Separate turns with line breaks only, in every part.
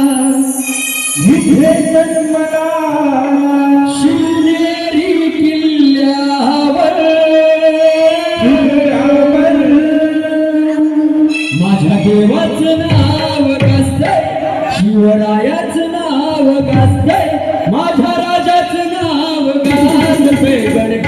इथे जन्मला
शिवनेरी किल्ल्यावर माझ्या देवाचं नाव गाजतय शिवरायाच नाव गाजतय माझ्या राजाचं नाव गाजतय.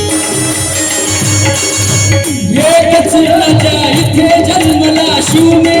救命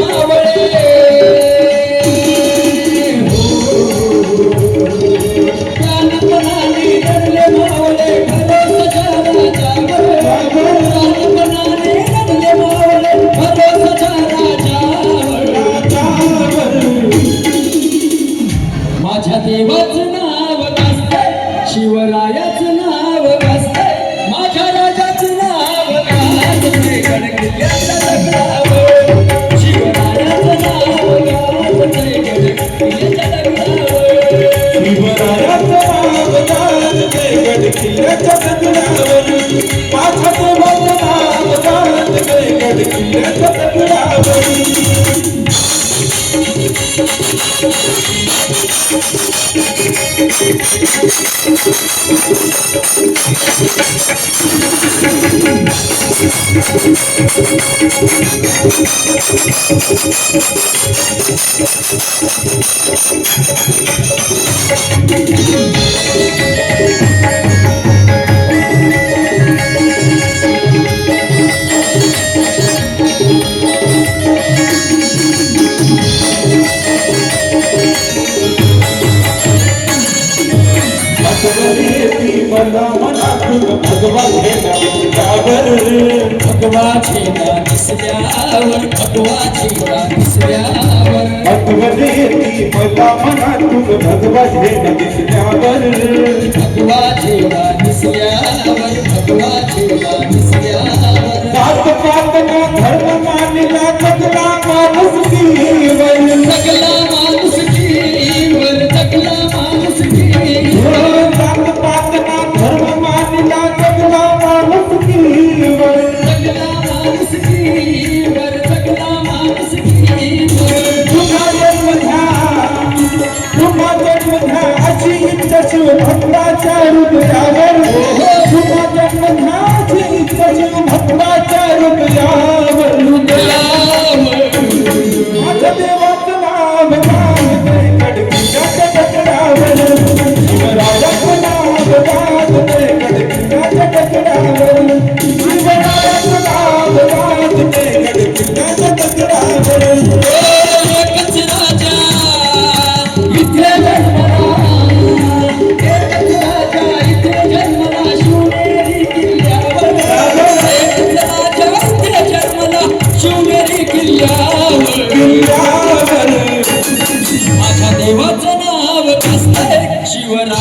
Yes, I'm
Thank झेला दिसल्यावर फगवा झेला दिसल्यावर
भगवत येती मला मनातून भगवा झेला दिसल्यावर.
भगवा झेला दिसल्यावर
भगवा झेला धर्म you and I.